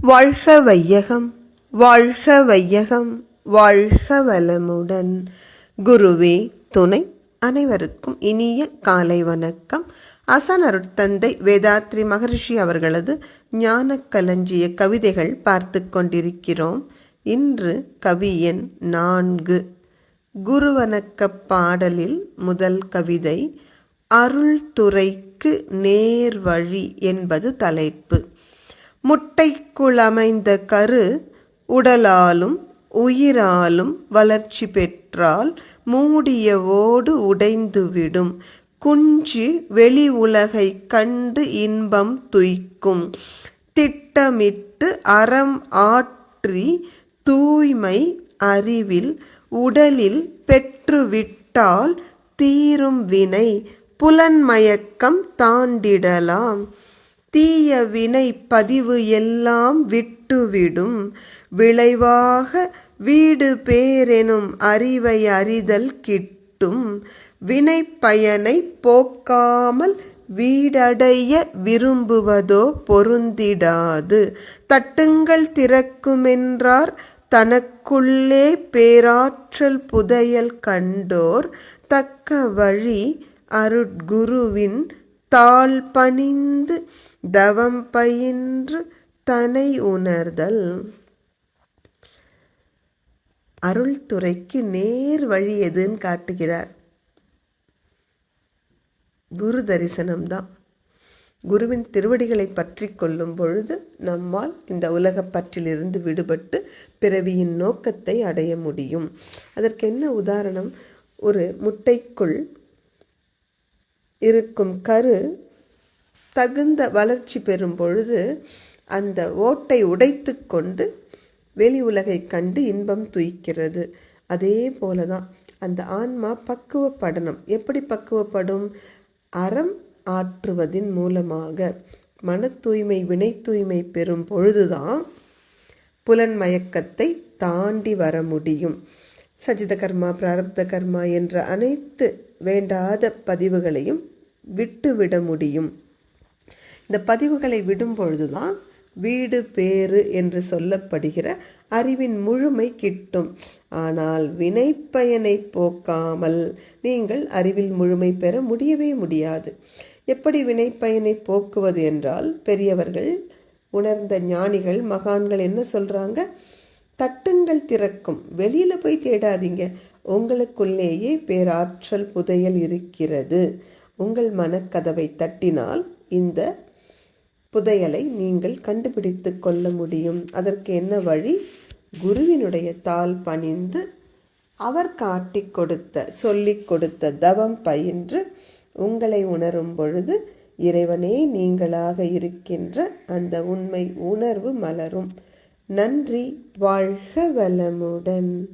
வாழ்க வையகம் வாழ்க வையகம் வாழ்க வளமுடன். குருவே துணை அனைவருக்கும் இனிய காலை வணக்கம். அசன் அருட்தந்தை வேதாத்ரி மகரிஷி அவர்களது ஞான களஞ்சிய கவிதைகள் பார்த்து கொண்டிருக்கிறோம். இன்று கவியன் நான்கு. குருவணக்கப் பாடலில் முதல் கவிதை அருள்துறைக்கு நேர்வழி என்பது தலைப்பு. முட்டைக்குள் கரு உடலாலும் உயிராலும் வளர்ச்சி பெற்றால் மூடிய ஓடு உடைந்துவிடும். குஞ்சு வெளி உலகை கண்டு இன்பம் துய்க்கும். திட்டமிட்டு அறம் ஆற்றி தூய்மை அறிவில் உடலில் பெற்றுவிட்டால் தீரும் வினை. புலன்மயக்கம் தாண்டிடலாம். தீய வினை பதிவு எல்லாம் விட்டுவிடும். விளைவாக வீடு பேரெனும் அறிவை அறிதல் கிட்டும். வினை பயனை போக்காமல் வீடடைய விரும்புவதோ பொருந்திடாது. தட்டுங்கள் திறக்குமென்றார் தனக்குள்ளே பேராற்றல் புதையல் கண்டோர். தக்க வழி அருட்குருவின் தாழ் பணிந்து தவம் பயின்று தனை உணர்தல். அருள்துறைக்கு நேர் வழி எதுன்னு காட்டுகிறார். குரு தரிசனம்தான் குருவின் திருவடிகளை பற்றி கொள்ளும் பொழுது நம்மால் இந்த உலக பற்றிலிருந்து விடுபட்டு பிறவியின் நோக்கத்தை அடைய முடியும். அதற்கு என்ன உதாரணம்? ஒரு முட்டைக்குள் இருக்கும் கரு தகுந்த வளர்ச்சி பெறும் பொழுது அந்த ஓட்டை உடைத்து கொண்டு வெளி உலகை கண்டு இன்பம் துய்க்கிறது. அதே போல தான் அந்த ஆன்மா பக்குவப்படணும் எப்படி பக்குவப்படும்? அறம் ஆற்றுவதின் மூலமாக. மன தூய்மை வினை தூய்மை பெறும் பொழுதுதான் புலன் மயக்கத்தை தாண்டி வர முடியும். சஜித கர்மா பிராரப்த கர்மா என்ற அனைத்து வேண்டாத பதிவுகளையும் விட்டுவிட முடியும். இந்த பதிவுகளை விடும் பொழுதுதான் வீடு பேறு என்று சொல்லப்படுகிற அறிவின் முழுமை கிட்டும். ஆனால் வினைப்பயனை போக்காமல் நீங்கள் அறிவில் முழுமை பெற முடியவே முடியாது. எப்படி வினைப்பயனை போக்குவது என்றால் பெரியவர்கள் உணர்ந்த ஞானிகள் மகான்கள் என்ன சொல்கிறாங்க தட்டுங்கள் திறக்கும். வெளியில் போய் தேடாதீங்க. உங்களுக்குள்ளேயே பேராற்றல் புதையல் இருக்கிறது. உங்கள் மனக்கதவை தட்டினால் இந்த புதையலை நீங்கள் கண்டுபிடித்து கொள்ள முடியும். அதற்கு என்ன வழி? குருவினுடைய தாள் பணிந்து அவர் காட்டி கொடுத்த சொல்லிக் கொடுத்த தவம் பயின்று உங்களை உணரும் பொழுது இறைவனே நீங்களாக இருக்கின்ற அந்த உண்மை உணர்வு மலரும். நன்றி வாழ்க வளமுடன்.